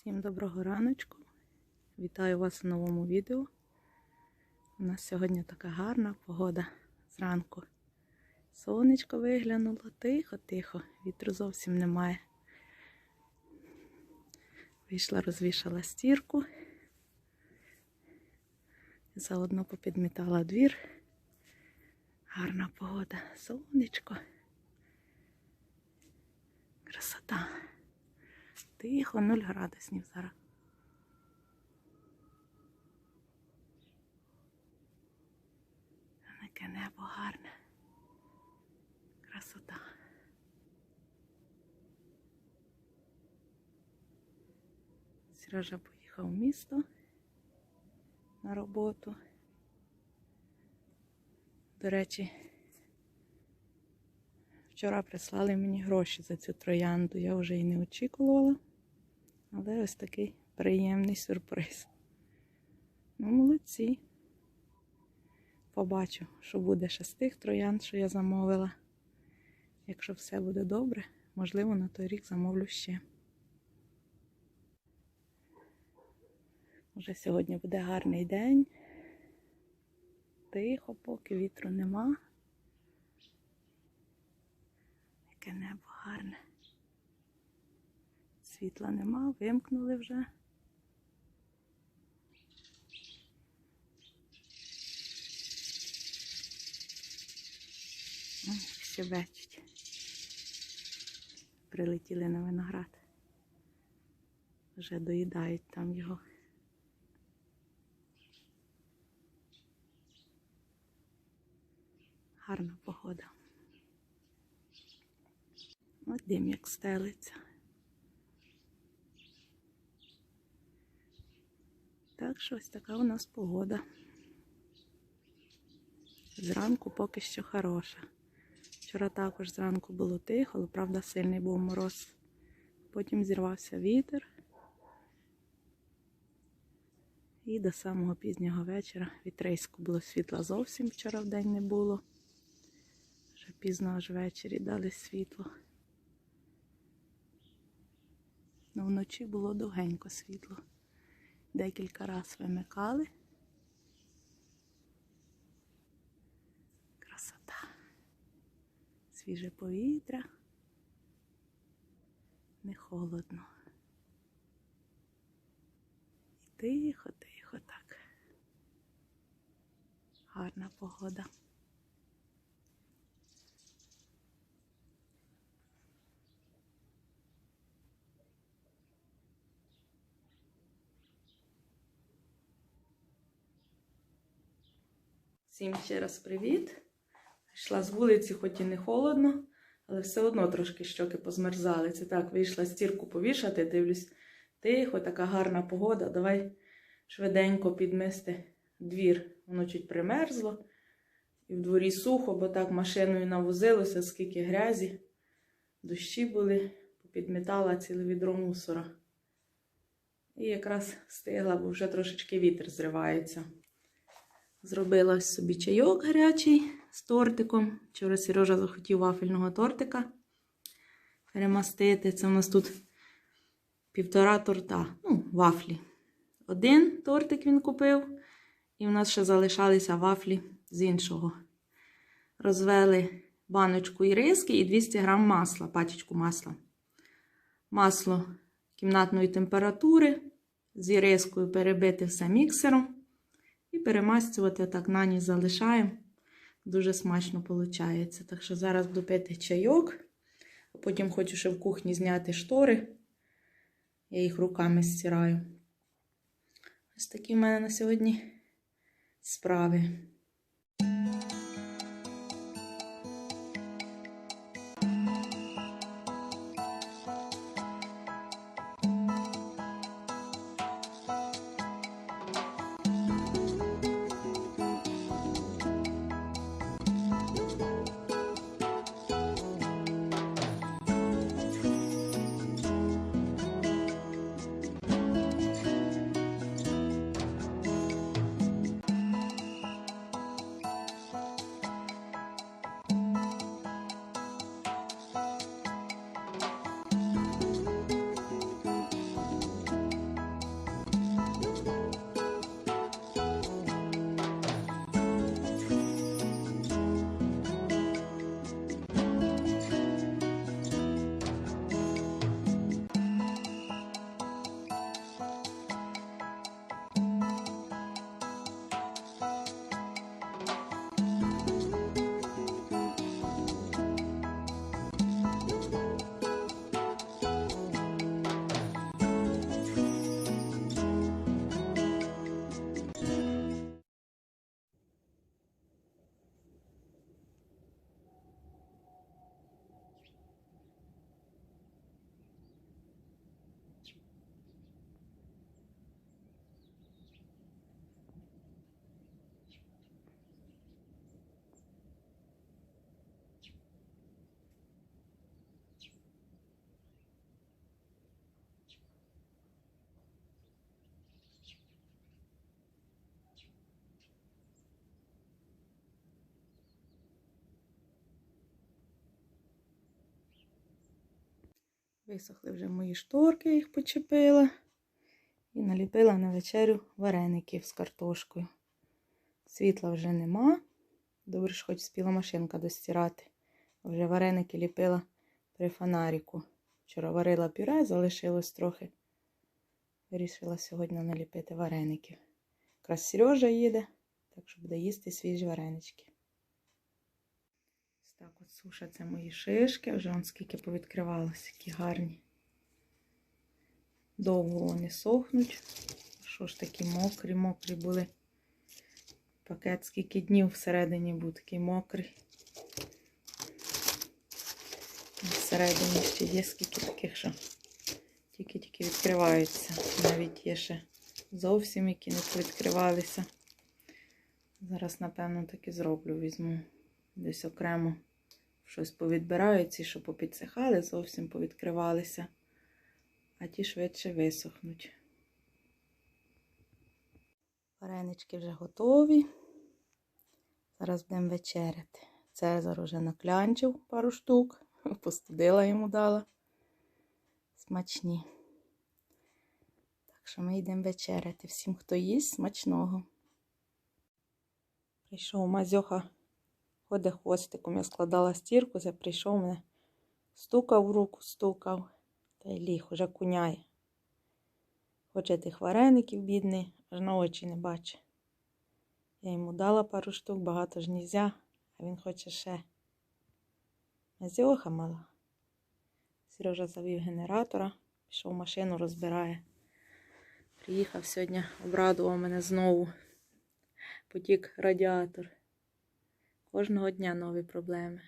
Всім доброго раночку. Вітаю вас у новому відео. У нас сьогодні така гарна погода зранку. Сонечко виглянуло тихо-тихо, вітру зовсім немає. Вийшла, розвішала стірку. Заодно попідмітала двір. Гарна погода, сонечко. Красота. Тихо, 0 градусів зараз. Таке небо гарне. Красота. Сережа поїхав в місто на роботу. До речі, вчора прислали мені гроші за цю троянду. Я вже і не очікувала. Але ось такий приємний сюрприз. Ну, молодці. Побачу, що буде ще з тих троянд, що я замовила. Якщо все буде добре, можливо, на той рік замовлю ще. Уже сьогодні буде гарний день. Тихо, поки вітру нема. Яке небо гарне. Світла нема, вимкнули вже. Ой, Щебечуть. Прилетіли на виноград. Вже доїдають там його. Гарна погода. От дим як стелиться. Так що ось така у нас погода. Зранку поки що хороша. Вчора також зранку було тихо, але правда сильний був мороз. Потім зірвався вітер. І до самого пізнього вечора вітрейську було світла зовсім вчора в день не було. Вже пізно аж ввечері дали світло. Ну, вночі було довгенько світло. Декілька разів вимикали. Красота. Свіже повітря. Не холодно. І тихо, тихо так. Гарна погода. Всім ще раз привіт. Йшла з вулиці, хоч і не холодно, але все одно трошки щоки позмерзали. Це так, вийшла стірку повішати, дивлюсь, тихо, така гарна погода. Давай швиденько підмести двір. Воно чуть примерзло. І в дворі сухо, бо так машиною навозилося, скільки грязі. Дощі були, попідмітала ціле відро мусора. І якраз стигла, бо вже трошечки вітер зривається. Зробила собі чайок гарячий з тортиком. Вчора Сережа захотів вафельного тортика перемастити. Це у нас тут півтора торта, ну, вафлі. Один тортик він купив, і в нас ще залишалися вафлі з іншого. Розвели баночку іриски і 200 грам масла, пачечку масла. Масло кімнатної температури з ірискою перебити все міксером. Перемастювати так на ніч залишаємо. Дуже смачно виходить. Так що зараз буду пити чайок, потім хочу ще в кухні зняти штори. Я їх руками стираю. Ось такі в мене на сьогодні справи. Висохли вже мої шторки, я їх почепила. І наліпила на вечерю вареників з картошкою. Світла вже нема. Добре, що хоч спіла машинка достирати. Вже вареники ліпила при фонаріку. Вчора варила пюре, залишилось трохи. Вирішила сьогодні наліпити вареників. Якраз Сережа їде, так що буде їсти свіжі варенички. Так от сушаться мої шишки, вже он скільки повідкривалося, які гарні. Довго вони сохнуть. Що ж такі мокрі, мокрі були. Пакет скільки днів всередині був такий мокрий. Всередині ще є скільки таких, що тільки-тільки відкриваються. Навіть є ще зовсім які не відкривалися. Зараз, напевно, так і зроблю. Візьму десь окремо щось повідбираю, ці, що попідсихали, зовсім повідкривалися, а ті швидше висохнуть. Варенички вже готові. Зараз будемо вечеряти. Цезар уже наклянчив пару штук, постудила йому дала. Смачні. Так що ми йдемо вечеряти. Всім, хто їсть, смачного. Прийшов Мазьоха, ходить хвостиком. Я складала стірку, це прийшов мене, стукав в руку, стукав, та й ліг, уже куняє. Хоче тих вареників, бідний, аж на очі не бачить. Я йому дала пару штук, багато ж нельзя, а він хоче ще. Мазьоха мала. Сережа завів генератора, пішов машину, розбирає. Приїхав сьогодні, обрадував мене знову. Потік радіатор. Кожного дня нові проблеми.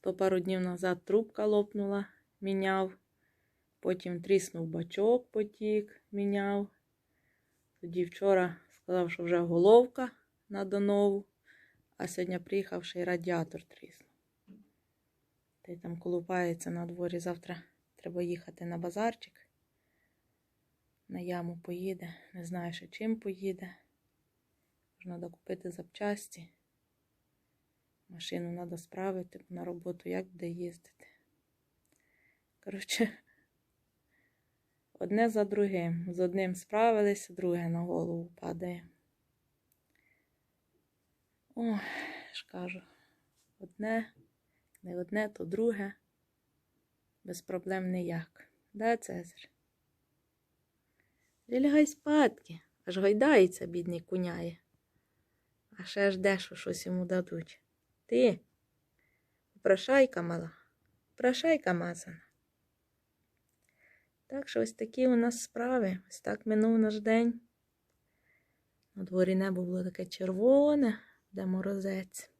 То пару днів назад трубка лопнула, міняв. Потім тріснув бачок, потік, міняв. Тоді вчора сказав, що вже головка надо нову, а сьогодні приїхав ще й радіатор тріснув. Та й там колупається на дворі. Завтра треба їхати на базарчик. На яму поїде. Не знаю, ще чим поїде. Можна докупити запчасті. Машину треба справити на роботу, як буде їздити. Коротше, одне за другим. З одним справилися, друге на голову падає. Ой, ж кажу, одне, не одне, то друге. Без проблем ніяк. Да, Цезар? Лягай спадки, аж гойдається, бідний куняє. А ще жде, що щось йому дадуть. Ти, прошайка мала, прошайка мазана. Так що ось такі у нас справи. Ось так минув наш день. На дворі небо було таке червоне, де морозець.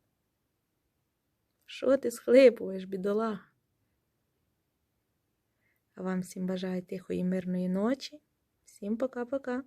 Що ти схлипуєш, бідола? А вам всім бажаю тихої мирної ночі. Всім пока-пока.